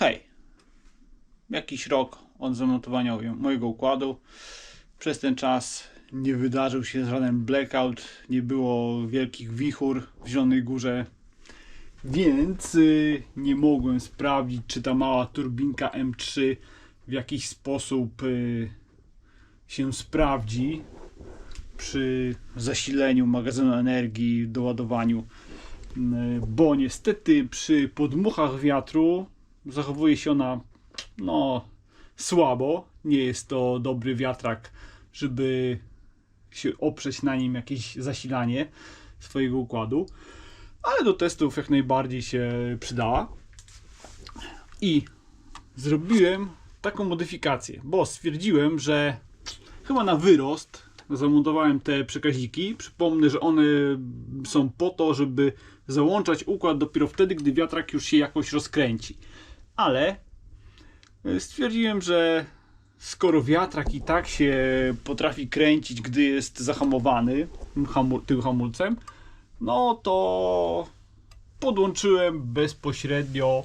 hej, jakiś rok od zamontowania mojego układu. Przez ten czas nie wydarzył się żaden blackout, nie było wielkich wichur w Zielonej Górze, więc y, nie mogłem sprawdzić, czy ta mała turbinka M3 w jakiś sposób y, się sprawdzi przy zasileniu magazynu energii, doładowaniu, y, bo niestety przy podmuchach wiatru zachowuje się ona no słabo. Nie jest to dobry wiatrak, żeby się oprzeć na nim jakieś zasilanie swojego układu, ale do testów jak najbardziej się przydała. I zrobiłem taką modyfikację, bo stwierdziłem, że chyba na wyrost zamontowałem te przekaźniki. Przypomnę, że one są po to, żeby załączać układ dopiero wtedy, gdy wiatrak już się jakoś rozkręci. Ale e, stwierdziłem, że skoro wiatrak i tak się potrafi kręcić, gdy jest zahamowany tym hamu- tym hamulcem, no to podłączyłem bezpośrednio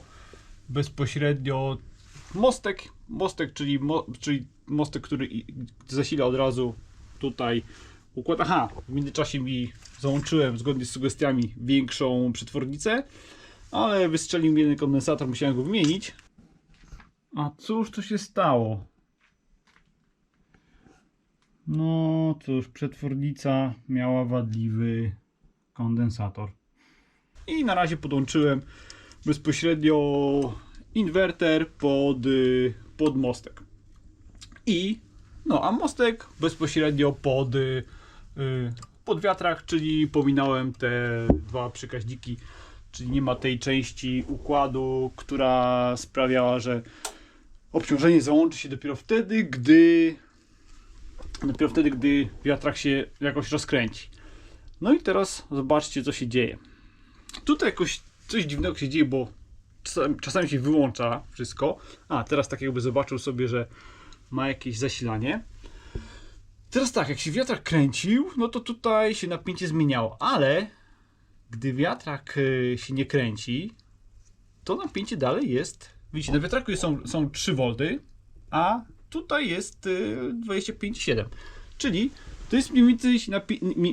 bezpośrednio mostek, mostek, czyli, mo, czyli mostek, który zasila od razu tutaj układ. Aha, w międzyczasie mi załączyłem zgodnie z sugestiami większą przetwornicę, ale wystrzelił mi jeden kondensator, musiałem go wymienić. A cóż to się stało? No cóż, przetwornica miała wadliwy kondensator. I na razie podłączyłem bezpośrednio inwerter pod, y, pod mostek. I no, a mostek bezpośrednio pod, y, y, pod wiatrak, czyli pominąłem te dwa przekaźniki, czyli nie ma tej części układu, która sprawiała, że obciążenie załączy się dopiero wtedy, gdy dopiero wtedy, gdy wiatrak się jakoś rozkręci. No i teraz zobaczcie, co się dzieje. Tutaj jakoś coś dziwnego się dzieje, bo czasami, czasami się wyłącza wszystko. A, teraz tak jakby zobaczył sobie, że ma jakieś zasilanie. Teraz tak, jak się wiatrak kręcił, no to tutaj się napięcie zmieniało, ale gdy wiatrak y, się nie kręci, to napięcie dalej jest. Widzicie, na wiatraku są, są 3 V, a tutaj jest y, 25,7. Czyli to jest mniej więcej,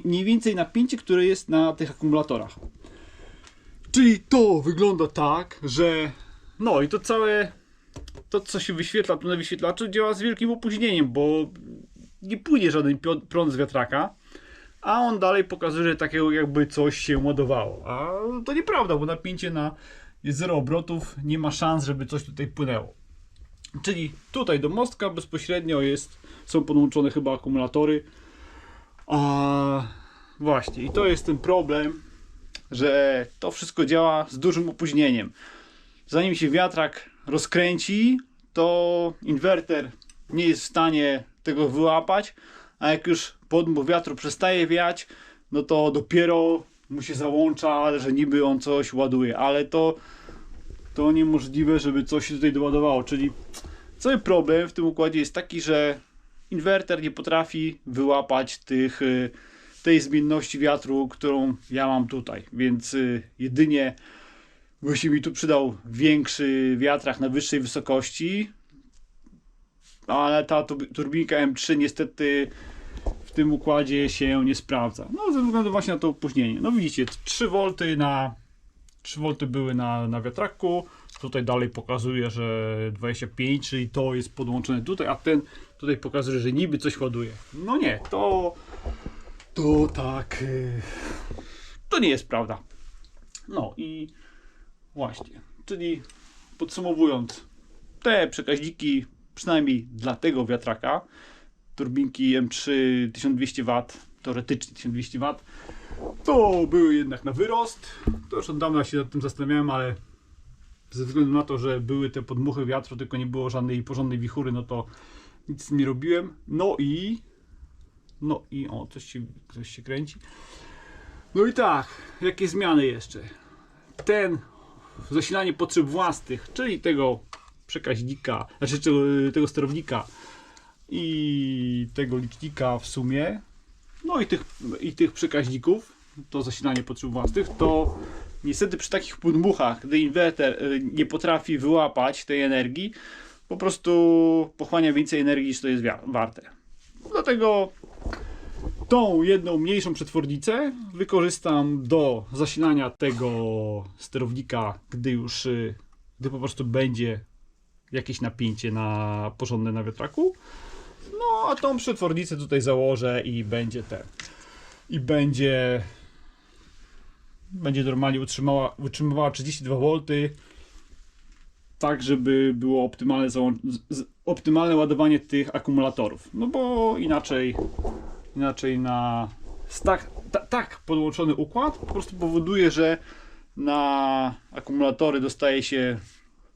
mniej więcej napięcie, które jest na tych akumulatorach. Czyli to wygląda tak, że no i to całe to co się wyświetla tu na wyświetlaczu działa z wielkim opóźnieniem, bo nie płynie żaden prąd z wiatraka, a on dalej pokazuje, że takiego jakby coś się ładowało. A to nieprawda, bo napięcie na jest 0 obrotów, nie ma szans, żeby coś tutaj płynęło. Czyli tutaj do mostka bezpośrednio jest, są podłączone chyba akumulatory. A właśnie, i to jest ten problem, że to wszystko działa z dużym opóźnieniem. Zanim się wiatrak rozkręci, to inwerter nie jest w stanie tego wyłapać, a jak już podmuch wiatru przestaje wiać, no to dopiero mu się załącza, że niby on coś ładuje, ale to to niemożliwe, żeby coś się tutaj doładowało, czyli cały problem w tym układzie jest taki, że inwerter nie potrafi wyłapać tych, y, tej zmienności wiatru, którą ja mam tutaj, więc y, jedynie by się mi tu przydał większy wiatrak na wyższej wysokości, ale ta tu- turbinka M3 niestety w tym układzie się nie sprawdza. No ze względu właśnie na to opóźnienie. No widzicie, 3 V na 3 V były na, na wiatraku. Tutaj dalej pokazuje, że 25, czyli to jest podłączone tutaj, a ten tutaj pokazuje, że niby coś ładuje. No nie, to to tak y, to nie jest prawda. No i właśnie, czyli podsumowując, te przekaźniki przynajmniej dla tego wiatraka turbinki M3 1200 W, teoretycznie 1200 W, to były jednak na wyrost. To już od dawna się nad tym zastanawiałem, ale ze względu na to, że były te podmuchy wiatru, tylko nie było żadnej porządnej wichury, no to nic nie robiłem. No i. No i o, coś się, coś się kręci. No i tak, jakie zmiany jeszcze? Ten zasilanie potrzeb własnych, czyli tego przekaźnika, znaczy tego- tego sterownika i tego licznika w sumie, no i tych, i tych przekaźników, to zasilanie potrzeb własnych, to niestety przy takich podmuchach, gdy inwerter y, nie potrafi wyłapać tej energii, po prostu pochłania więcej energii niż to jest warte. Dlatego tą jedną mniejszą przetwornicę wykorzystam do zasilania tego sterownika, gdy już, y, gdy po prostu będzie jakieś napięcie na porządne na wiatraku. No, a tą przetwornicę tutaj założę i będzie ten. I będzie będzie normalnie utrzymała, utrzymywała 32 V tak, żeby było optymalne, optymalne ładowanie tych akumulatorów. No bo inaczej inaczej na tak podłączony układ po prostu powoduje, że na akumulatory dostaje się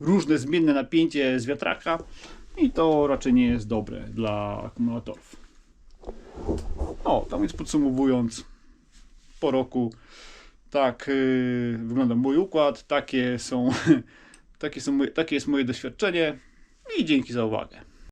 różne zmienne napięcie z wiatraka i to raczej nie jest dobre dla akumulatorów. O, tam jest podsumowując po roku tak yy, wygląda mój układ, takie są takie, są moje, takie jest moje doświadczenie i dzięki za uwagę.